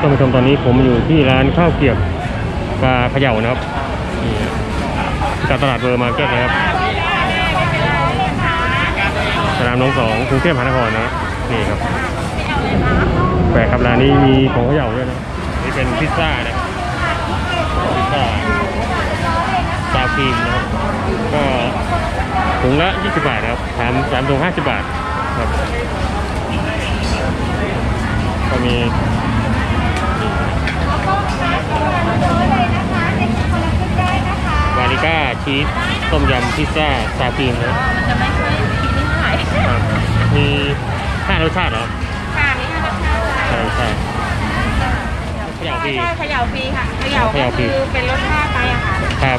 ท่านผู้ชมตอนนี้ผมอยู่ที่ร้านข้าวเกรียบปลาเขย่านะครับจากตลาดเบอร์มาร์เก็ตนะครับสนามหนองสองกรุงเทพมหานครนะนี่ครับแปลกครับร้านนี้มีของเขย่าด้วยนะนี่เป็นพิซซ่านะพิซซ่าซาวครีมนะครับก็ถุงละ 20 บาทนะครับสามสามถุง50 บาทครับก็มี วาลิก้า ชีสต้มยำพิซซ่าซาฟีนนะจะไม่ค่อยกินเท่าไหร่ครับมีห้ารสชาติเหรอค่ะมีขนมค่ะใช่ใช่ขยาฟรีใช่ขยาฟีค่ะขยาวก็คือเป็นรสชาติไปอะค่ะครับ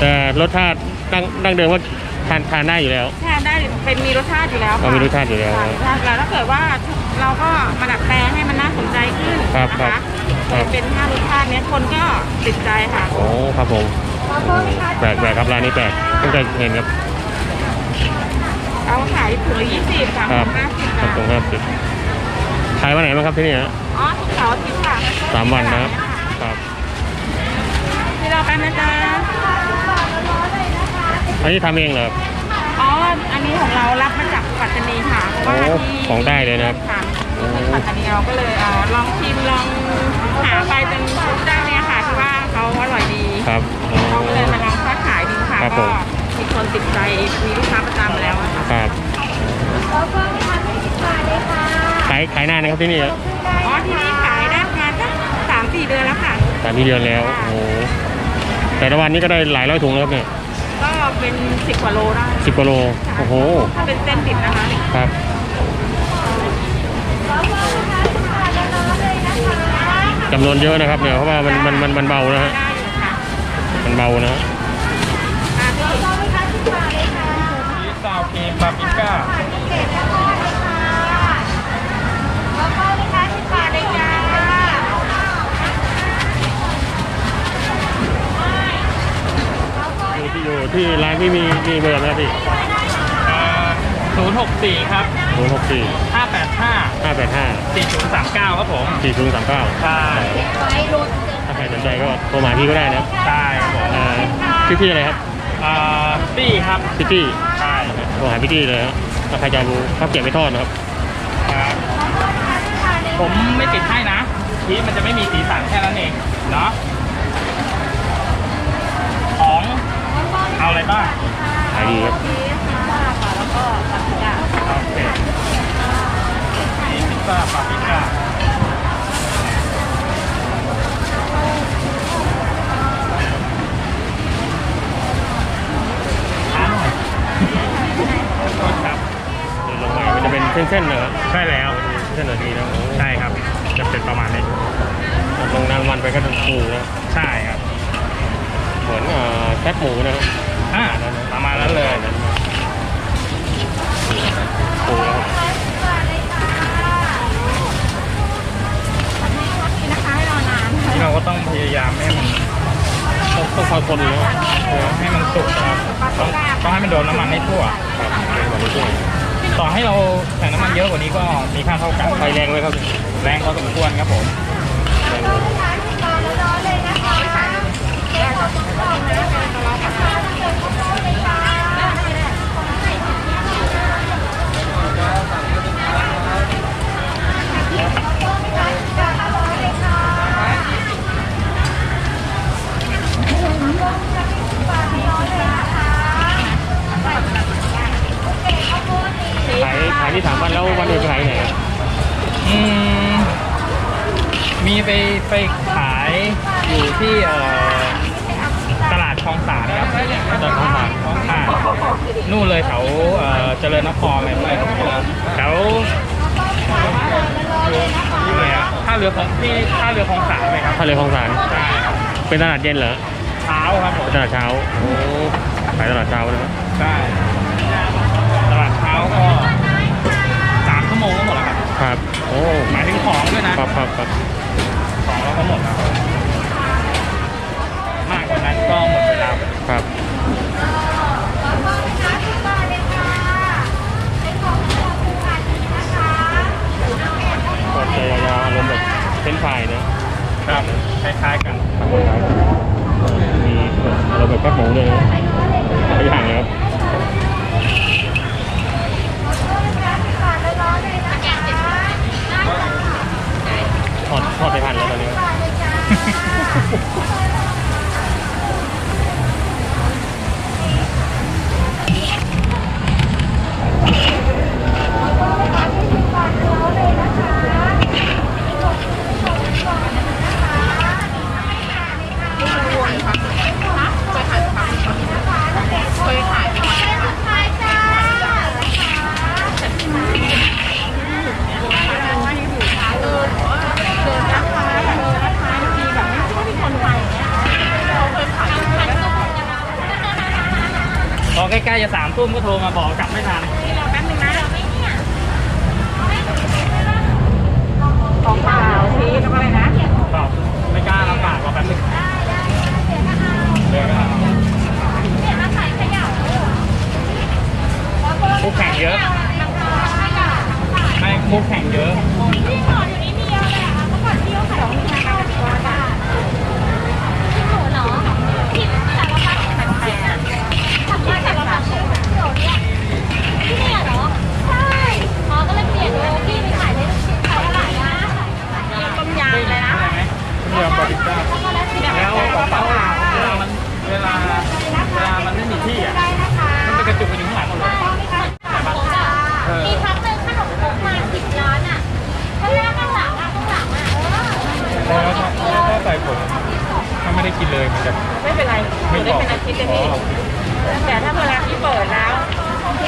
แต่รสชาติดั้งดั้งเดิมว่าทานทานได้อยู่แล้วทานได้เป็นมีรสชาติอยู่แล้วอ๋อมีรสชาติอยู่แล้วรสชาติแล้วถ้าเกิดว่าเราก็มาดัดแปลงให้มันน่าสนใจขึ้นนะคะ บครับเป็นห้ารสชาติเนี้ยคนก็ติดใจค่ะโอ้ครับผมแปลกแปลกครับร้านนี้แปลกเพิ่งเคยเห็นครับเอาขายถุงละยี่สิบค่ะครับห้าสิบครับค่ะตรงห้าสิบขายวันไหนบ้างครับที่นี่ฮะอ๋อทุกเสาร์อาทิตย์ค่ะสามวันนะครับครับที่เรากันนะจ๊ะอันนี้ทำเองเหรอครับอ๋ออันนี้ของเรารับมาจากปัตตานีค่ะเพราะว่าโอ้ที่ของได้เลยนะครับ ค่ะที่ปัตตานีเราก็เลยเอ่อลองชิมลองหาไปจนพบได้เนี่ยค่ะที่ว่าเขาอร่อยดีครับอ๋อ เราก็เลยมาลองค้าขายดูค่ะครับผก็ม มีคนติดใจมีลูกค้าประจำแล้วอะค่ะครับขายขายนานนะครับที่นี่อะอ๋อที่นี่ขายได้ประมาณสักสามสี่เดือนแล้วค่ะ สามที่เดือนแล้วโอ้โหแต่ละวันนี้ก็ได้หลายร้อยถุงแล้วครับเนี่ยก็เป็นสิบกว่าโลได้สิบกิโลโอ้โหถ้าเป็นเส้นดิบนะคะ ครับ จำนวนเยอะนะครับเนี่ยเพราะว่ามันมันมันมันเบานะฮะได้อยู่ค่ะมันเบานะฮะอ่าพี่ชีสซาวครีมปาปริก้าอยู่ที่อยู่ที่ร้านที่มีมีเบอร์ไหมครับพี่ศูนย์หกสี่ครับศูนย์หกสี่ห้า แปดห้าห้าแปดห้าสี่ศูนย์สามเก้าครับผม สี่ศูนย์สามเก้าใช่ ถ้าใครสนใจก็โทรมาพี่ก็ได้นะครับใช่ครับผมอ่าชื่อพี่อะไรครับอ่าตี้ครับ พี่ตี้ใช่โทรหาพี่ตี้เลยฮะถ้าใครจะรู้ข้าวเกรี๊ยวไม่ทอดนะครับครับ ผมไม่ติดให้นะชีสมันจะไม่มีสีสันแค่นั้นเอง เนาะของ เอาอะไรบ้าง ขายดีครับ โอเคนี่พิ ซ่าปาปิก้าอร่อยโทษครับเดี๋ยวลงมามันจะเป็นเส้นๆนะใช่แล้วเส้นหน่อยดีนะใช่ครับ จะเป็นประมาณนี้ลงน้ำมันไปก็จะฟูนะใช่ครับ เหมือนแคบหมูนะอ่าประมาณนั้นเลย ฟูแล้วครับ นี่นะคะให้รอนาน ที่เราก็ต้องพยายามให้มัน ต้องต้อง คอยคนอยู่นะให้มันสุกนะครับต้องต้องให้มันโดนน้ำมันให้ทั่วครับต่อให้เราใส่น้ำมันเยอะกว่านี้ก็มีค่าเท่ากันไฟแรงเลยครับ แรงพอสมควรครับผม ขายขายที่สามวันแล้ววันอื่นไปขายที่ไหนครับอืมมีไปไปขายอยู่ที่เอ่อตลาดคลองสานครับจอดคลองสานอ่านู่นเลยแถวเอ่อเจริญนครอะไรพวกนี้แถวยังไงอะท่าเรือของที่ท่าเรือคลองสานไหมครับทะเลคลองสานใช่ครับเป็นตลาดเย็นเหรอเช้าครับผมเป็นตลาดเช้าโอ้ขายตลาดเช้านะครับใช่ตลาดเช้าก็สามชั่วโมงก็หมดแล้วครับ ครับโอ้ หมายถึงของด้วยนะครับ ครับครับ ของเราก็หมดแล้วมากกว่านั้นก็หมดเวลา ครับ ก็จะยาวๆอารมณ์แบบเป็นไฟรายนะครับ คล้ายๆกัน ทำคล้ายๆมีอารมณ์ แบบแคบหมูเลยนะหลายอย่างเลยครับทอดทอดไปทันแล้วตอนนี้ครับ พอใกล้ๆจะสามทุ่มก็โทรมาบอกกลับไม่ทัน แป๊บนึงนะของเปล่าชีสแล้วก็อะไรนะ ก็ไม่กล้าลำบากรอแป๊บนึงเลยก็เอาคู่แข่งเยอะไม่คู่แข่งเยอะ ต้มยำเลยนะ ใช่ไหมเรือบาริสต้าแล้วเปล่าเวลามันเวลาเวลามันไม่มีที่อะมันเป็นกระจุกกันอยู่ข้างหลังหมดเลย มีครั้งหนึ่งขนมครกมาสิบล้านอะข้างหน้าข้างหลังอะข้างหลังอะเออ แล้ว ถ้าถ้าใส่ผลถ้าไม่ได้กินเลยมันจะ ไม่เป็นไรหไม่นูบได้อกเป็นอาทิตย์เลยอ๋อพี่แต่ถ้าเวลาที่เปิดแล้ว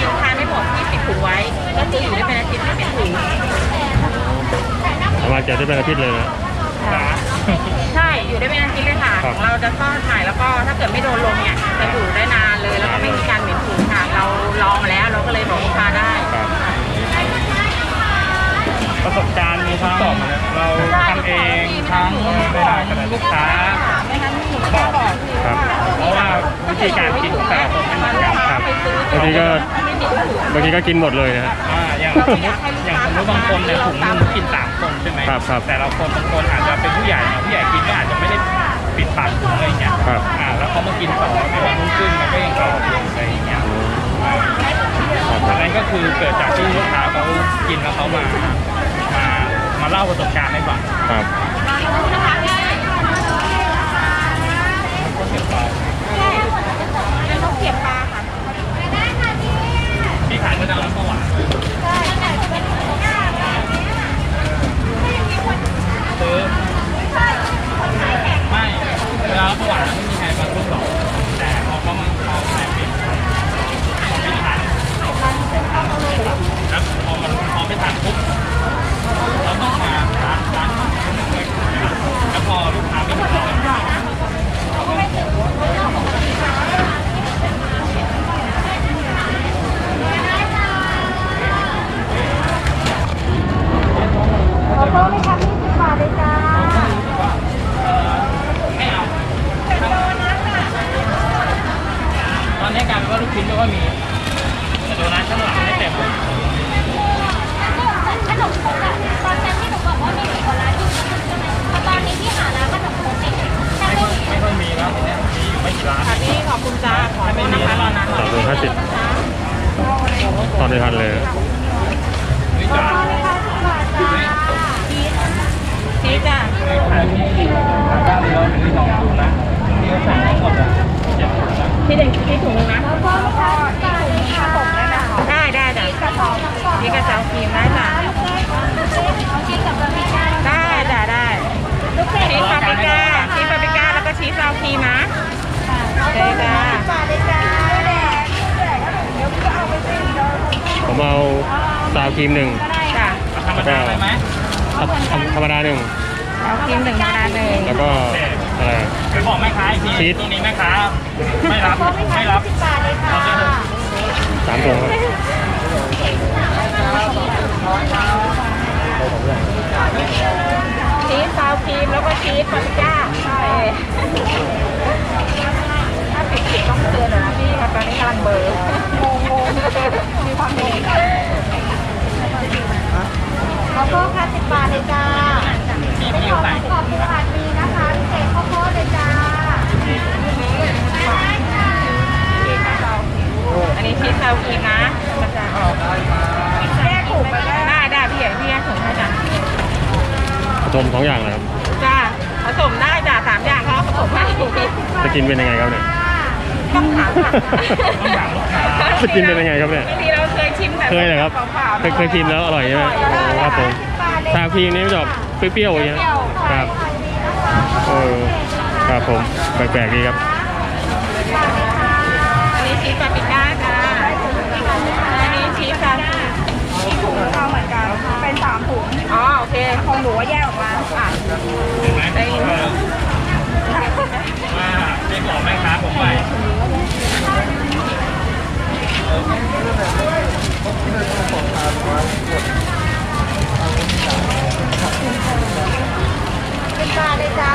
กินทานไม่หมดที่ปิดถุงไว้ก็คืออยู่ได้เป็นอาทิตย์ไม่ปิดถุงสามารถจะได้เป็นอาทิตย์เลยนะใช่อยู่ได้เป็นอาทิตย์เลยค่ะครับของเราจะทอดใหม่แล้วก็ถ้าเกิดไม่โดนลมเนี่ยจะอยู่ได้นานเลยแล้วก็ไม่มีการเหม็นถุงค่ะ เราลองมาแล้วเราก็เลยบอกลูกค้าได้ครับประสบการณ์มีทั้งเราทำเองทั้งเวลาลูกค้าไม่งั้นลูกค้าบอกครับเพราะว่าวิธีการกินของแต่ละคนไม่เหมือนกันครับบางทีก็บางทีก็กินหมดเลยนะฮะอ่าอย่างสมมติอย่างสมมติบางคนเนี่ยถุงนึงกินสามคนใช่ไหมครับครับแต่เราคนบางคนอาจจะเป็นผู้ใหญ่เนาะผู้ใหญ่กินก็อาจจะไม่ได้ปิดปากถุงอะไรอย่างเงี้ยครับอ่าแล้วเขามากินต่อในวันรุ่งขึ้นมันก็ยังกรอบอยู่อะไรอย่างเงี้ยครับอันนั้นก็คือเกิดจากที่ลูกค้าเขากินแล้วเขามามามา เล่าประสบการณ์ให้ฟังครับก็เก็บไว้เป็นนกเสียบปลาค่ะที่ขายก็จะเอาน้ำประหวานซื้อไม่เวลาประหวานไม่มีใครมาทุกหรอกแต่พอเขามาเขาแข่งปิดไม่ทันแล้วพอมันพอไม่ทันปุ๊บ เราต้องมาร้านร้านแล้วพอลูกค้าไม่มาขอโทษไหมคะพี่สิบบาทเลยจ้า ไม่เอาตอนนี้กลารว่าลูกชิ้นไม่ค่อยมีแต่โดนัทข้างหลังไม่เต็มเลย ขนมครกอะตอนนั้นที่หนูบอกว่ามีกี่คนร้านอยู่ใช่ไหมพอตอนนี้พี่หาร้านขนมครกเองถ้า ไม่ ไม่ ค่อยไม่ค่อยมีแล้วทีเนี้ยมีอยู่ไม่กี่ร้าน ค่ะพี่ขอบคุณจ้าขอโทษนะคะรอนาน หน่สาอมยถุงห้าสิบตอนไม่ทันเลยนี่จ้าชี้จ้าขายที่ขายบ้านเราเป็นที่สองถุงนะที่เขาสั่งทั้งหมดอะเจ็ดถุงนะที่เด็กที่ถุงนึงนะขอโทษนะคะบาทเลยค่ะผมได้ไหมคะได้ได้จ้ะกระสอบน้ำก่อนนี่กระเจ้าครีมได้จ้ะ เอาชีสกับบะหมี่ได้ ได้จ้ะได้ ลูกเกด ชีสปาปริก้าชีสปาปริก้าแล้วก็ชีสซาวครีมนะ ค่ะ ใช่จ้า บาทเลยจ้า ผมเอา ซาวครีมหนึ่งจ้าธรรมดาไปไหมธรรมธรรมดาหนึ่งเอาครีมหนึ่งธรรมดาหนึ่งแล้วก็อะไรไปบอกแม่ค้าอีกชีทีสตรงนี้แม่ค้าไม่รับไม่รับบาทเลยค่ะสามถุงครับ ชีสซาวครีมแล้วก็ชีสปาปริก้าใช่ถ้าผิดผิดต้องเตือนหน่อยนะพี่ครับตอนนี้กำลังเบลอร์งงงมีความงง ข้าวโพดค่ะสิบบาทเลยจ้า มี เป็น มี ของ ใส่ ขอบปูอัดมีนะคะพิเศษข้าวโพดเลยจ้า อันนี้ชีสซาวครีมนะ มันจะออกแยกถุงไปได้ได้ได้พี่ใหญ่พี่แยกถุงให้จ้ะ ผสมสองอย่างเลยครับจ้าผสมได้จ้ะสามอย่างเขาผสมให้จะกินเป็นยังไงครับเนี่ยต้องถามค่ะจะกินเป็นยังไงครับเนี่ยบางทีเราเคยชิมแต่เคยเหรอครับปล่าๆเคยเคยชิมแล้วอร่อยใช่ไหมครับผมซาวครีมนี่มันจะออกเปรี้ยวๆอย่างเงี้ยครับเออครับผมแปลกๆดีครับอันนี้ชีสปาปริก้าจ้าอันนี้ชีสซาวครีมชีสถุงเราเหมือนกันเป็นสามถุงอ๋อโอเคของหนูว่าแยก ไหมได้ว่าไม่บอกแม่ค้าผมไปสิบบาทเลยจ้า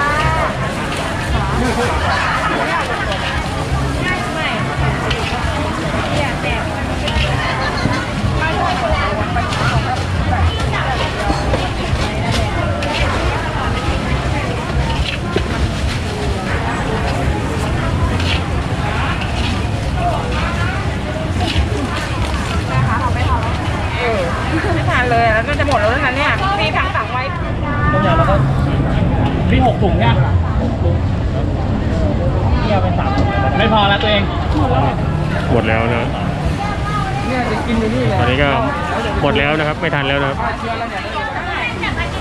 ไม่ทานเลยแล้วก็จะหมดแล้วนะเนี่ยพี่ทางสั่งไว้ ต้มยำแล้วก็พี่ห กถุงเนี่ยพี่เอาเป็นสามถุงไม่พอแล้วตัวเอง หมดแล้วนะเนี่ยจะกินอยู่นี่เลยตอนนี้ก็หมดแล้วนะครับ ไม่ทันแล้วนะครับ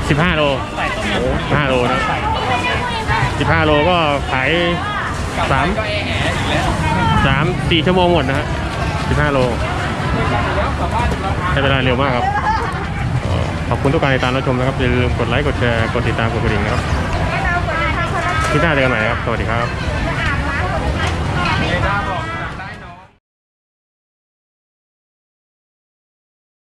สิบห้าโลใส่ต้มยห้าโลนะสิบห้าโลก็ขายสามำก็แอะแอะอีกแล้วสามสี่ชั่วโมงหมดนะฮะสิบห้าโลใช้เวลาเร็วมากครับเอ่อขอบคุณทุกการติดตามรับชมนะครับ อย่าลืมกดไลค์ กดแชร์ กดติดตาม กดกระดิ่งนะครับ ที่หน้าเจอกันใหม่ครับ สวัสดีครับ